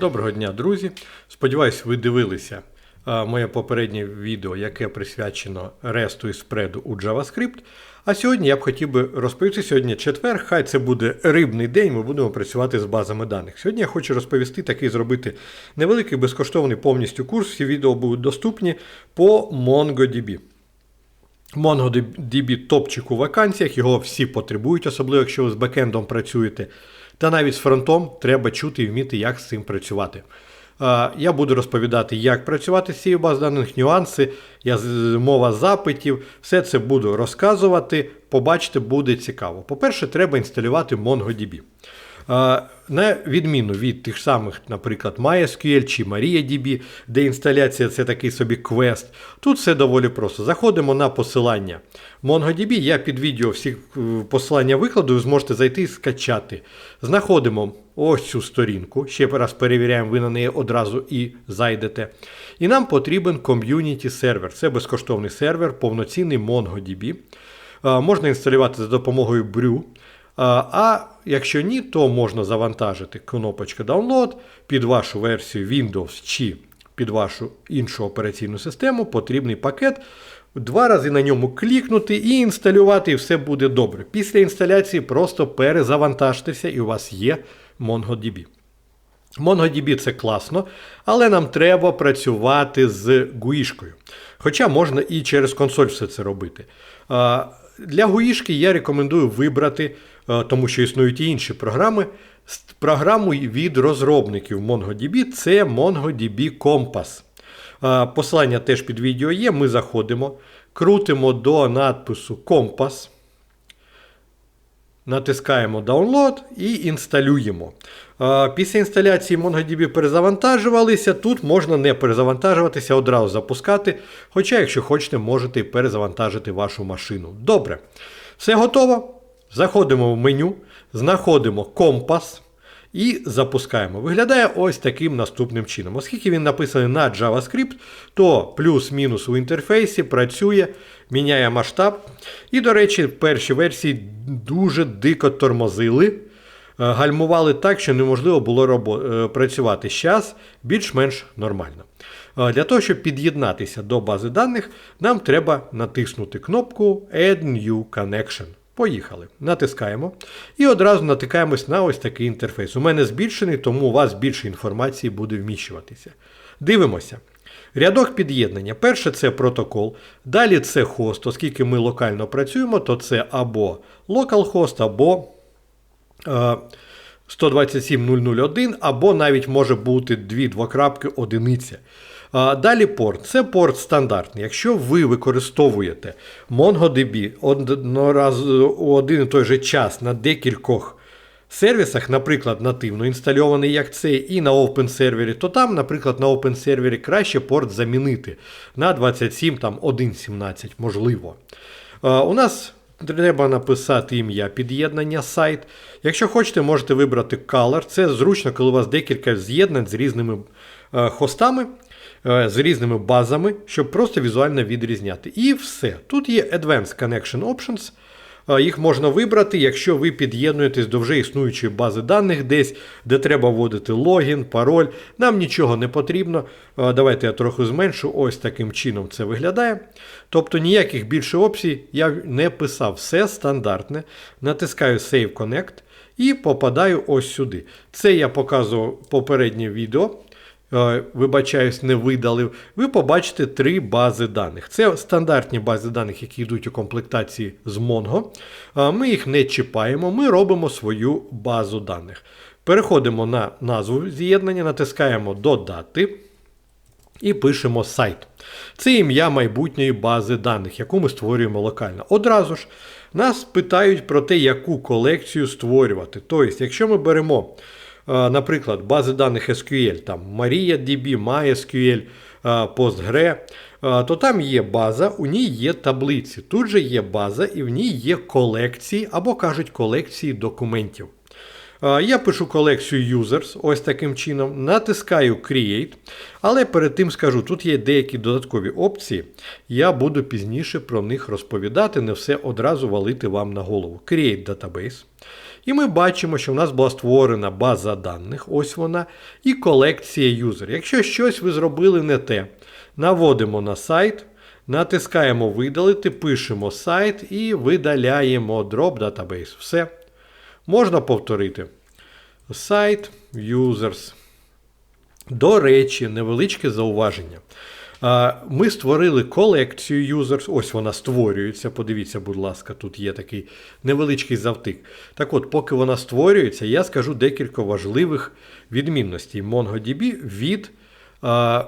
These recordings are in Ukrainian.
Доброго дня, друзі! Сподіваюсь, ви дивилися а, моє попереднє відео, яке присвячено ресту і спреду у JavaScript. А сьогодні я б хотів би розповісти сьогодні четвер, хай це буде рибний день, ми будемо працювати з базами даних. Сьогодні я хочу розповісти такий зробити невеликий безкоштовний повністю курс. Всі відео будуть доступні по MongoDB. MongoDB топчик у вакансіях, його всі потребують, особливо якщо ви з бекендом працюєте. Та навіть з фронтом треба чути і вміти, як з цим працювати. Я буду розповідати, як працювати з цією базою даних, нюанси, я, мова запитів, все це буду розказувати, побачите, буде цікаво. По-перше, треба інсталювати MongoDB. На відміну від тих самих, наприклад, MySQL чи MariaDB, де інсталяція це такий собі квест. Тут все доволі просто. Заходимо на посилання MongoDB. Я під відео всі е, посилання викладу, ви зможете зайти і скачати. Знаходимо ось цю сторінку. Ще раз перевіряємо, ви на неї одразу і зайдете. І нам потрібен ком'юніті сервер. Це безкоштовний сервер, повноцінний MongoDB. Можна інсталювати за допомогою Brew. А якщо ні, то можна завантажити кнопочку Download під вашу версію Windows чи під вашу іншу операційну систему потрібний пакет. Два рази на ньому клікнути і інсталювати, і все буде добре. Після інсталяції просто перезавантажтеся, і у вас є MongoDB. MongoDB це класно, але нам треба працювати з гуїшкою. Хоча можна і через консоль все це робити. Для гуїшки я рекомендую вибрати тому що існують і інші програми. Програму від розробників MongoDB це MongoDB Compass. Е, посилання теж під відео є. Ми заходимо, крутимо до надпису Compass. Натискаємо Download і інсталюємо. Е, після інсталяції MongoDB перезавантажувалися. Тут можна не перезавантажуватися, одразу запускати. Хоча, якщо хочете, можете перезавантажити вашу машину. Добре. Все готово. Заходимо в меню, знаходимо компас і запускаємо. Виглядає ось таким наступним чином. Оскільки він написаний на JavaScript, то плюс-мінус у інтерфейсі працює, міняє масштаб. І, до речі, в першій версії дуже дико тормозили. Е, гальмували так, що неможливо було. Е, працювати. Зараз більш-менш нормально. Е, для того, щоб під'єднатися до бази даних, нам треба натиснути кнопку Add New Connection. Поїхали. Натискаємо. І одразу натикаємось на ось такий інтерфейс. У мене збільшений, тому у вас більше інформації буде вміщуватися. Дивимося. Рядок під'єднання. Перше це протокол. Далі це хост, оскільки ми локально працюємо, то це або localhost, або е, 127.001, або навіть може бути дві двокрапки одиниця. Далі порт. Це порт стандартний. Якщо ви використовуєте MongoDB у один і той же час на декількох сервісах, наприклад, нативно інстальований як цей, і на Open сервері, то там, наприклад, на Open сервері краще порт замінити на 27.1.17, можливо. У нас Треба написати ім'я під'єднання сайт. Якщо хочете, можете вибрати Color. Це зручно, коли у вас декілька з'єднань з різними е, хостами. Е, з різними базами, щоб просто візуально відрізняти. І все. Тут є Advanced Connection Options. Е, їх можна вибрати, якщо ви під'єднуєтесь до вже існуючої бази даних, десь, де треба вводити логін, пароль. Нам нічого не потрібно. Е, давайте я трохи зменшу. Ось таким чином це виглядає. Тобто ніяких більше опцій я не писав. Все стандартне. Натискаю Save Connect і попадаю ось сюди. Це я показував попереднє відео. Е, вибачаюсь, не видалив, ви побачите три бази даних. Це стандартні бази даних, які йдуть у комплектації з Mongo. Е, ми їх не чіпаємо, ми робимо свою базу даних. Переходимо на назву з'єднання, натискаємо Додати і пишемо сайт. Це ім'я майбутньої бази даних, яку ми створюємо локально. Одразу ж нас питають про те, яку колекцію створювати. Тобто, якщо ми беремо. Наприклад, бази даних SQL, там MariaDB, MySQL, Postgre, то там є база, у ній є таблиці. Тут же є база і в ній є колекції або кажуть колекції документів. Я пишу колекцію users, ось таким чином, натискаю Create, але перед тим скажу, тут є деякі додаткові опції. Я буду пізніше про них розповідати, не все одразу валити вам на голову. Create Database. І ми бачимо, що в нас була створена база даних, ось вона, і колекція юзер. Якщо щось ви зробили не те, наводимо на сайт, натискаємо видалити, пишемо сайт і видаляємо drop database. Все. Можна повторити. Сайт, users. До речі, невеличке зауваження. Ми створили колекцію users, ось вона створюється. Подивіться, будь ласка, тут є такий невеличкий завтик. Так от, поки вона створюється, я скажу декілька важливих відмінностей MongoDB від. А,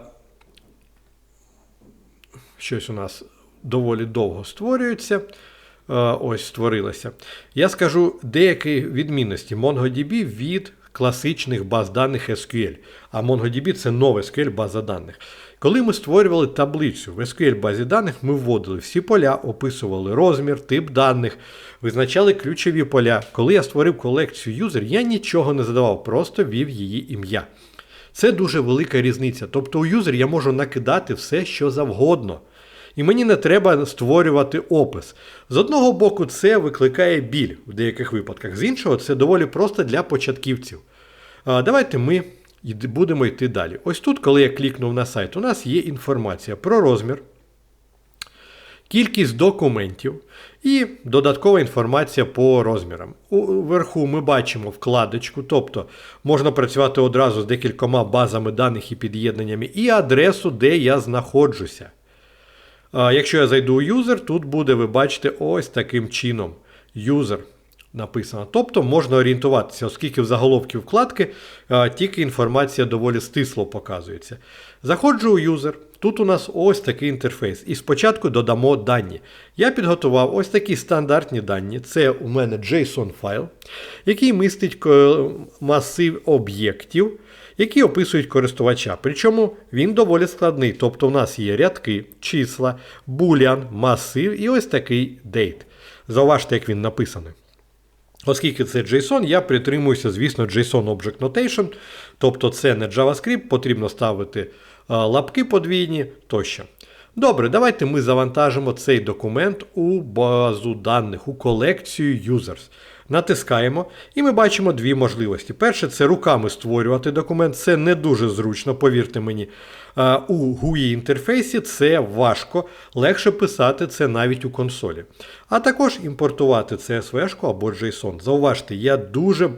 Щось у нас доволі довго створюється. Ось створилося. Я скажу деякі відмінності MongoDB від класичних баз даних SQL. А MongoDB це нове SQL база даних. Коли ми створювали таблицю в SQL базі даних, ми вводили всі поля, описували розмір, тип даних, визначали ключові поля. Коли я створив колекцію юзер, я нічого не задавав, просто вів її ім'я. Це дуже велика різниця. Тобто у юзер я можу накидати все, що завгодно. І мені не треба створювати опис. З одного боку, це викликає біль в деяких випадках, з іншого, це доволі просто для початківців. Давайте ми будемо йти далі. Ось тут, коли я клікнув на сайт, у нас є інформація про розмір, кількість документів і додаткова інформація по розмірам. Уверху ми бачимо вкладочку, тобто можна працювати одразу з декількома базами даних і під'єднаннями, і адресу, де я знаходжуся. Якщо я зайду у юзер, тут буде, ви бачите, ось таким чином. Юзер написано. Тобто можна орієнтуватися, оскільки в заголовці вкладки тільки інформація доволі стисло показується. Заходжу у юзер. Тут у нас ось такий інтерфейс. І спочатку додамо дані. Я підготував ось такі стандартні дані. Це у мене JSON файл, який містить масив об'єктів, які описують користувача. Причому він доволі складний. Тобто у нас є рядки, числа, boolean, масив і ось такий date. Зауважте, як він написаний. Оскільки це JSON, я притримуюся, звісно, JSON Object Notation, тобто це не JavaScript, потрібно ставити лапки подвійні тощо. Добре, давайте ми завантажимо цей документ у базу даних, у колекцію users. Натискаємо, і ми бачимо дві можливості. Перше, це руками створювати документ, це не дуже зручно, повірте мені. У GUI інтерфейсі це важко, легше писати це навіть у консолі. А також імпортувати CSV або JSON. Зауважте, я дуже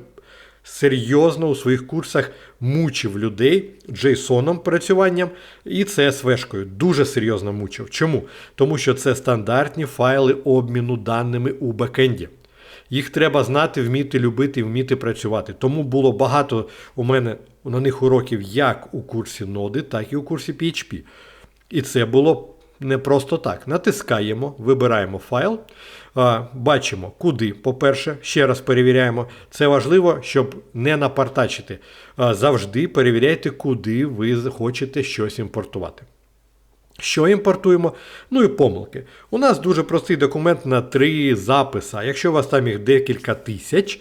серйозно у своїх курсах мучив людей JSON працюванням і CSV-шкою. Дуже серйозно мучив. Чому? Тому що це стандартні файли обміну даними у бекенді. Їх треба знати, вміти любити вміти працювати. Тому було багато у мене на них уроків як у курсі ноди, так і у курсі PHP. І це було не просто так. Натискаємо, вибираємо файл, бачимо, куди. По-перше, ще раз перевіряємо. Це важливо, щоб не напартачити. Завжди перевіряйте, куди ви хочете щось імпортувати. Що імпортуємо? Ну і помилки. У нас дуже простий документ на три записи. Якщо у вас там їх декілька тисяч,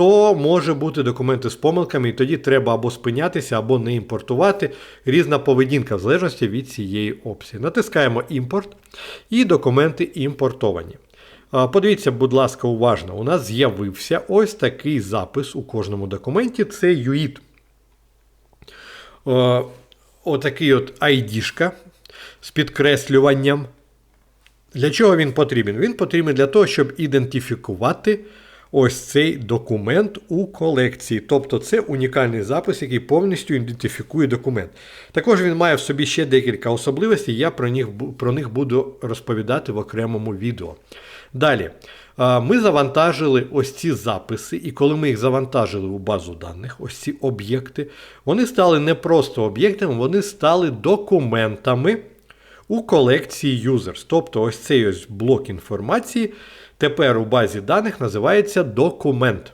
то може бути документи з помилками, і тоді треба або спинятися, або не імпортувати. Різна поведінка в залежності від цієї опції. Натискаємо імпорт і документи імпортовані. Подивіться, будь ласка, уважно, у нас з'явився ось такий запис у кожному документі це UID. Отакий от ID-шка з підкреслюванням. Для чого він потрібен? Він потрібен для того, щоб ідентифікувати ось цей документ у колекції. Тобто це унікальний запис, який повністю ідентифікує документ. Також він має в собі ще декілька особливостей, я про них, про них буду розповідати в окремому відео. Далі. Ми завантажили ось ці записи, і коли ми їх завантажили у базу даних, ось ці об'єкти, вони стали не просто об'єктами, вони стали документами у колекції users. Тобто ось цей ось блок інформації тепер у базі даних називається документ.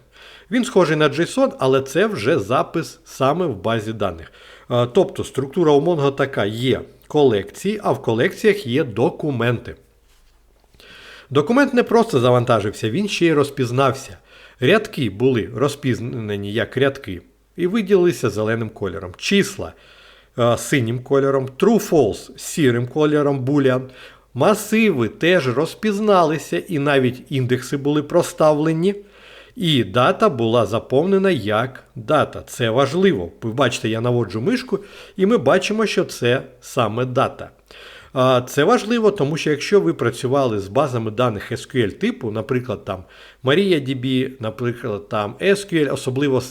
Він схожий на JSON, але це вже запис саме в базі даних. Тобто структура у Mongo така є колекції, а в колекціях є документи. Документ не просто завантажився, він ще й розпізнався. Рядки були розпізнані як рядки і виділилися зеленим кольором. Числа Е, синім кольором, true-false сірим кольором boolean. Масиви теж розпізналися, і навіть індекси були проставлені. І дата була заповнена як дата. Це важливо. Ви бачите, я наводжу мишку, і ми бачимо, що це саме дата. Це важливо, тому що якщо ви працювали з базами даних SQL типу, наприклад, там MariaDB, наприклад, там SQL, особливо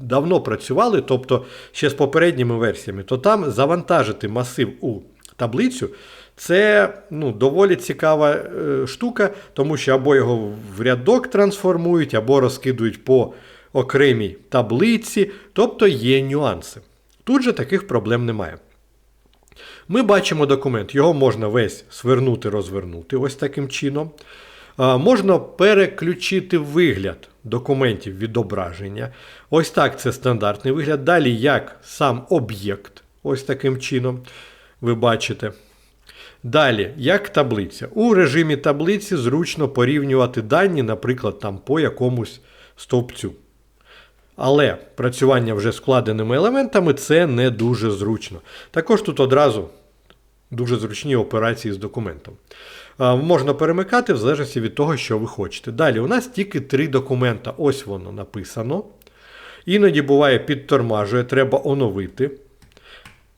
давно працювали, тобто ще з попередніми версіями, то там завантажити масив у таблицю. Це ну, доволі цікава е, штука, тому що або його в рядок трансформують, або розкидують по окремій таблиці, тобто є нюанси. Тут же таких проблем немає. Ми бачимо документ, його можна весь свернути, розвернути ось таким чином. Можна переключити вигляд документів відображення. Ось так це стандартний вигляд. Далі як сам об'єкт, ось таким чином. Ви бачите. Далі, як таблиця. У режимі таблиці зручно порівнювати дані, наприклад, там по якомусь стовпцю. Але працювання вже складеними елементами це не дуже зручно. Також тут одразу дуже зручні операції з документом. Можна перемикати в залежності від того, що ви хочете. Далі, у нас тільки три документа. Ось воно написано. Іноді буває підтормажує, треба оновити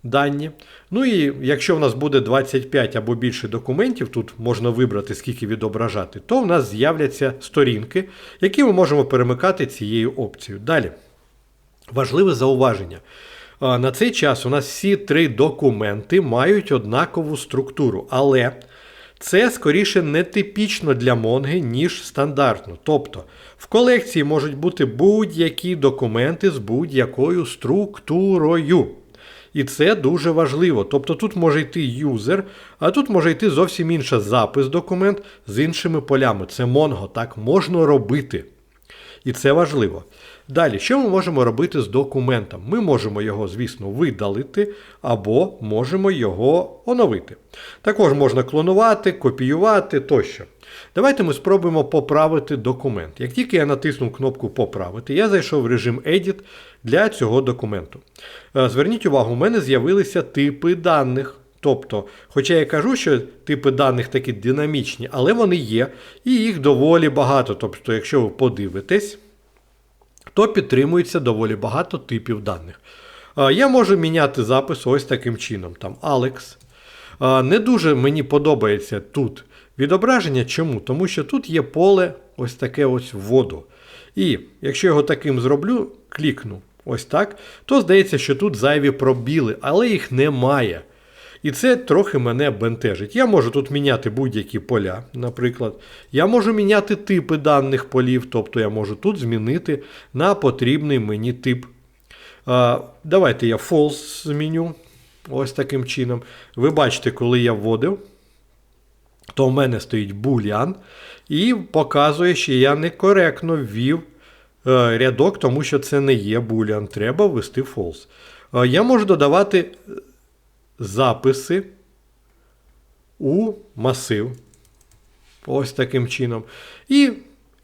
дані. Ну і якщо в нас буде 25 або більше документів, тут можна вибрати, скільки відображати, то в нас з'являться сторінки, які ми можемо перемикати цією опцією. Далі. Важливе зауваження. На цей час у нас всі три документи мають однакову структуру, але це скоріше не типічно для Монги, ніж стандартно. Тобто в колекції можуть бути будь-які документи з будь-якою структурою. І це дуже важливо. Тобто тут може йти юзер, а тут може йти зовсім інша запис документ з іншими полями. Це Mongo, так можна робити. І це важливо. Далі, що ми можемо робити з документом? Ми можемо його, звісно, видалити або можемо його оновити. Також можна клонувати, копіювати тощо. Давайте ми спробуємо поправити документ. Як тільки я натиснув кнопку Поправити, я зайшов в режим Edit для цього документу. Е, Зверніть увагу, у мене з'явилися типи даних. Тобто, хоча я кажу, що типи даних такі динамічні, але вони є, і їх доволі багато. Тобто, якщо ви подивитесь, то підтримується доволі багато типів даних. Я можу міняти запис ось таким чином. Там Alex. А, Не дуже мені подобається тут відображення. Чому? Тому що тут є поле ось таке ось вводу. І якщо його таким зроблю, клікну ось так, то здається, що тут зайві пробіли, але їх немає. І це трохи мене бентежить. Я можу тут міняти будь-які поля, наприклад. Я можу міняти типи даних полів, тобто я можу тут змінити на потрібний мені тип. А, Давайте я false зміню. Ось таким чином. Ви бачите, коли я вводив, то в мене стоїть boolean і показує, що я некоректно ввів е, рядок, тому що це не є boolean. Треба ввести false. Е, Я можу додавати записи у масив. Ось таким чином. І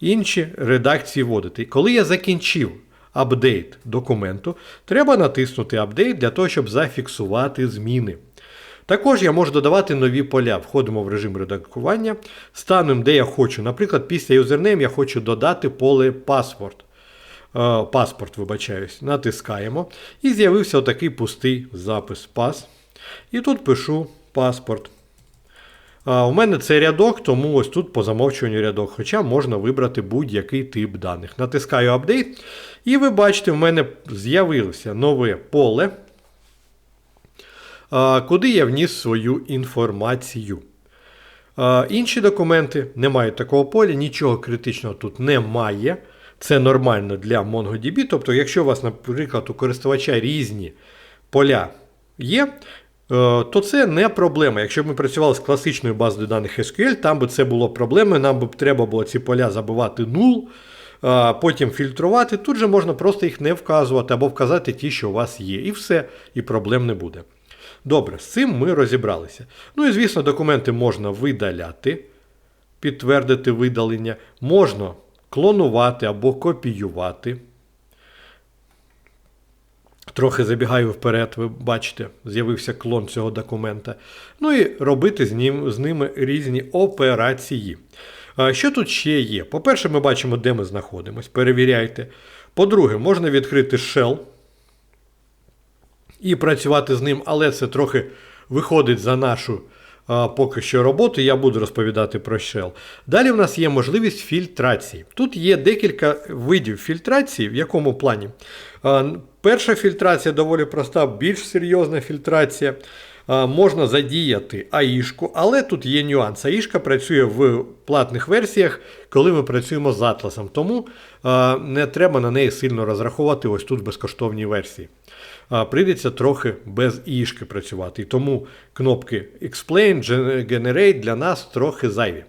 інші редакції вводити. Коли я закінчив апдейт документу, треба натиснути апдейт для того, щоб зафіксувати зміни. Також я можу додавати нові поля. Входимо в режим редагування, станемо, де я хочу. Наприклад, після юзернейм я хочу додати поле паспорт. Е, Паспорт, вибачаюсь, натискаємо. І з'явився отакий пустий запис пас. І тут пишу паспорт. А, У мене це рядок, тому ось тут по замовчуванню рядок. Хоча можна вибрати будь-який тип даних. Натискаю апдейт. І ви бачите, в мене з'явилося нове поле, куди я вніс свою інформацію. Інші документи не мають такого поля, нічого критичного тут немає. Це нормально для MongoDB. Тобто, якщо у вас, наприклад, у користувача різні поля є, е, то це не проблема. Якщо б ми працювали з класичною базою даних SQL, там би це було проблемою, нам би треба було ці поля забивати нул, потім фільтрувати. Тут же можна просто їх не вказувати або вказати ті, що у вас є. І все, і проблем не буде. Добре, з цим ми розібралися. Ну і звісно, документи можна видаляти, підтвердити видалення, можна клонувати або копіювати. Трохи забігаю вперед, ви бачите, з'явився клон цього документа. Ну і робити з, ним, з ними різні операції. Що тут ще є? По-перше, ми бачимо, де ми знаходимось. Перевіряйте. По-друге, можна відкрити shell і працювати з ним, але це трохи виходить за нашу поки що роботу. Я буду розповідати про shell. Далі в нас є можливість фільтрації. Тут є декілька видів фільтрації. В якому плані? Перша фільтрація доволі проста, більш серйозна фільтрація. Можна задіяти АІшку, але тут є нюанс. АІшка працює в платних версіях, коли ми працюємо з атласом. Тому не треба на неї сильно розраховувати ось тут в безкоштовній версії. Прийдеться трохи без ішки працювати. І тому кнопки Explain, Generate для нас трохи зайві.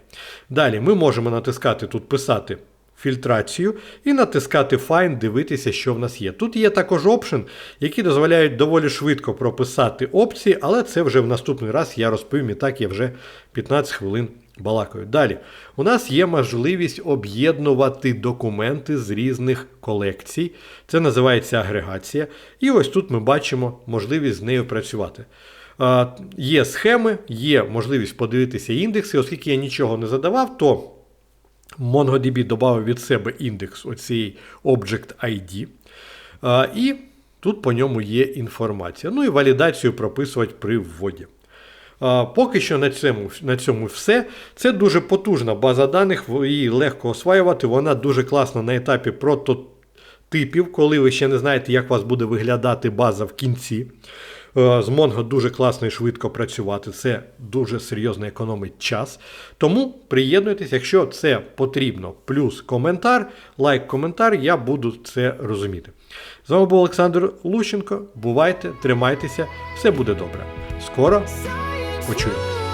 Далі ми можемо натискати тут писати фільтрацію і натискати Find, дивитися, що в нас є. Тут є також опшн, які дозволяють доволі швидко прописати опції, але це вже в наступний раз я розповім. І так я вже 15 хвилин балакаю. Далі, у нас є можливість об'єднувати документи з різних колекцій. Це називається агрегація. І ось тут ми бачимо можливість з нею працювати. Є схеми, є можливість подивитися індекси, оскільки я нічого не задавав, то MongoDB додав від себе індекс оцієї Object ID. І тут по ньому є інформація. Ну і валідацію прописувати при вводі. Поки що на цьому, на цьому все. Це дуже потужна база даних, її легко осваювати. Вона дуже класна на етапі прототипів, коли ви ще не знаєте, як у вас буде виглядати база в кінці. Е, З Mongo дуже класно і швидко працювати. Це дуже серйозно економить час. Тому приєднуйтесь, якщо це потрібно. Плюс коментар, лайк, коментар, я буду це розуміти. З вами був Олександр Лущенко. Бувайте, тримайтеся, все буде добре. Скоро почуємо.